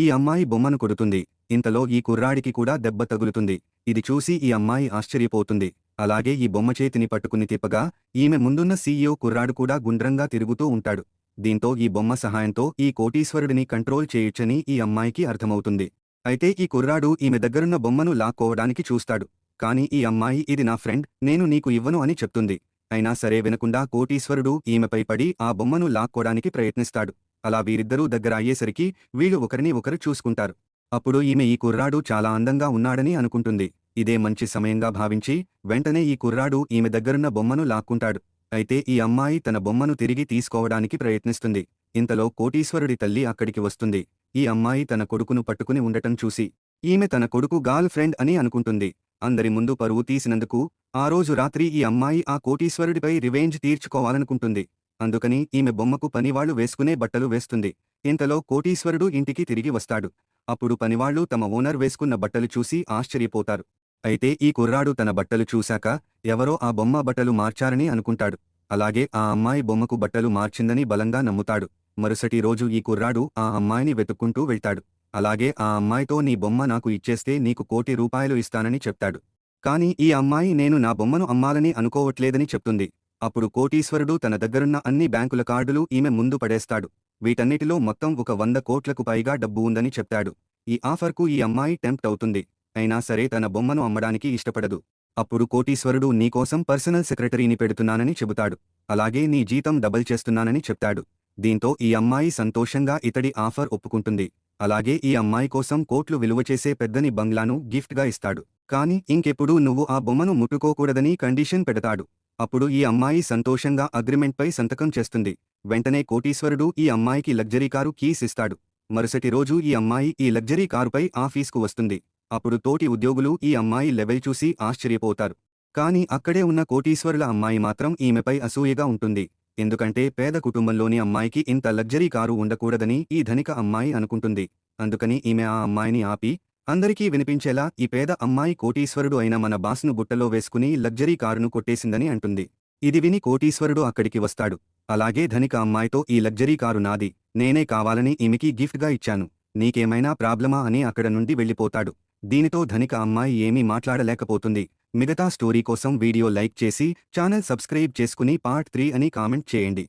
ఈ అమ్మాయి బొమ్మను కొడుతుంది. ఇంతలో ఈ కుర్రాడికి కూడా దెబ్బ తగులుతుంది. ఇది చూసి ఈ అమ్మాయి ఆశ్చర్యపోతుంది. అలాగే ఈ బొమ్మ చేతిని పట్టుకుని తిప్పగా ఈమె ముందున్న సీఈఓ కుర్రాడు కూడా గుండ్రంగా తిరుగుతూ ఉంటాడు. దీంతో ఈ బొమ్మ సహాయంతో ఈ కోటీశ్వరుడిని కంట్రోల్ చేయొచ్చని ఈ అమ్మాయికి అర్థమవుతుంది. అయితే ఈ కుర్రాడు ఈమె దగ్గరున్న బొమ్మను లాక్కోవడానికి చూస్తాడు. కాని ఈ అమ్మాయి ఇది నా ఫ్రెండ్ నేను నీకు ఇవ్వను అని చెప్తుంది. అయినా సరే వినకుండా కోటీశ్వరుడు ఈమెపై పడి ఆ బొమ్మను లాక్కోడానికి ప్రయత్నిస్తాడు. అలా వీరిద్దరూ దగ్గర అయ్యేసరికి వీళ్ళు ఒకరిని ఒకరు చూసుకుంటారు. అప్పుడు ఈమె ఈ కుర్రాడు చాలా అందంగా ఉన్నాడని అనుకుంటుంది. ఇదే మంచి సమయంగా భావించి వెంటనే ఈ కుర్రాడు ఈమె దగ్గరున్న బొమ్మను లాక్కుంటాడు. అయితే ఈ అమ్మాయి తన బొమ్మను తిరిగి తీసుకోవడానికి ప్రయత్నిస్తుంది. ఇంతలో కోటీశ్వరుడి తల్లి అక్కడికి వస్తుంది. ఈ అమ్మాయి తన కొడుకును పట్టుకుని ఉండటం చూసి ఈమె తన కొడుకు గాల్ ఫ్రెండ్ అని అనుకుంటుంది. అందరి ముందు పరువు తీసినందుకు ఆ రోజు రాత్రి ఈ అమ్మాయి ఆ కోటీశ్వరుడిపై రివెంజ్ తీర్చుకోవాలనుకుంటుంది. అందుకని ఈమె బొమ్మకు పనివాళ్ళు వేసుకునే బట్టలు వేస్తుంది. ఇంతలో కోటీశ్వరుడు ఇంటికి తిరిగి వస్తాడు. అప్పుడు పనివాళ్ళు తమ ఓనర్ వేసుకున్న బట్టలు చూసి ఆశ్చర్యపోతారు. అయితే ఈ కుర్రాడు తన బట్టలు చూశాక ఎవరో ఆ బొమ్మ బట్టలు మార్చారని అనుకుంటాడు. అలాగే ఆ అమ్మాయి బొమ్మకు బట్టలు మార్చిందని బలంగా నమ్ముతాడు. మరుసటి రోజు ఈ కుర్రాడు ఆ అమ్మాయిని వెతుక్కుంటూ వెళ్తాడు. అలాగే ఆ అమ్మాయితో నీ బొమ్మ నాకు ఇచ్చేస్తే నీకు కోటి రూపాయలు ఇస్తానని చెప్తాడు. కాని ఈ అమ్మాయి నేను నా బొమ్మను అమ్మాలని అనుకోవట్లేదని చెప్తుంది. అప్పుడు కోటీశ్వరుడు తన దగ్గరున్న అన్ని బ్యాంకుల కార్డులు ఈమె ముందు పడేస్తాడు. వీటన్నిటిలో మొత్తం ఒక వంద కోట్లకు పైగా డబ్బు ఉందని చెప్తాడు. ఈ ఆఫర్కు ఈ అమ్మాయి టెంప్ట్ అవుతుంది. అయినా సరే తన బొమ్మను అమ్మడానికి ఇష్టపడదు. అప్పుడు కోటీశ్వరుడు నీకోసం పర్సనల్ సెక్రటరీని పెడుతున్నానని చెబుతాడు. అలాగే నీ జీతం డబల్ చేస్తున్నానని చెప్తాడు. దీంతో ఈ అమ్మాయి సంతోషంగా ఇతడి ఆఫర్ ఒప్పుకుంటుంది. అలాగే ఈ అమ్మాయి కోసం కోట్లు విలువ చేసే పెద్దని బంగ్లాను గిఫ్ట్గా ఇస్తాడు. కాని ఇంకెప్పుడు నువ్వు ఆ బొమ్మను ముట్టుకోకూడదని కండిషన్ పెడతాడు. అప్పుడు ఈ అమ్మాయి సంతోషంగా అగ్రిమెంట్పై సంతకం చేస్తుంది. వెంటనే కోటీశ్వరుడు ఈ అమ్మాయికి లగ్జరీ కారు కీస్ ఇస్తాడు. మరుసటి రోజు ఈ అమ్మాయి ఈ లగ్జరీ కారుపై ఆఫీస్కు వస్తుంది. అప్పుడు తోటి ఉద్యోగులు ఈ అమ్మాయి లెవెల్ చూసి ఆశ్చర్యపోతారు. కాని అక్కడే ఉన్న కోటీశ్వరుల అమ్మాయి మాత్రం ఈమెపై అసూయగా ఉంటుంది. ఎందుకంటే పేద కుటుంబంలోని అమ్మాయికి ఇంత లగ్జరీ కారు ఉండకూడదని ఈ ధనిక అమ్మాయి అనుకుంటుంది. అందుకని ఈమె ఆ అమ్మాయిని ఆపి అందరికీ వినిపించేలా ఈ పేద అమ్మాయి కోటీశ్వరుడు అయిన మన బాస్ను బుట్టలో వేసుకుని లగ్జరీ కారును కొట్టేసిందని అంటుంది. ఇది విని కోటీశ్వరుడు అక్కడికి వస్తాడు. అలాగే ధనిక అమ్మాయితో ఈ లగ్జరీ కారు నాది నేనే కావాలని ఈమెకి గిఫ్ట్గా ఇచ్చాను. నీకేమైనా ప్రాబ్లమా అని అక్కడ నుండి వెళ్ళిపోతాడు. దీనితో ధనిక అమ్మాయి ఏమీ మాట్లాడలేకపోతుంది. మిగతా స్టోరీ కోసం వీడియో లైక్ చేసి ఛానల్ సబ్స్క్రైబ్ చేసుకుని పార్ట్ త్రీ అని కామెంట్ చేయండి.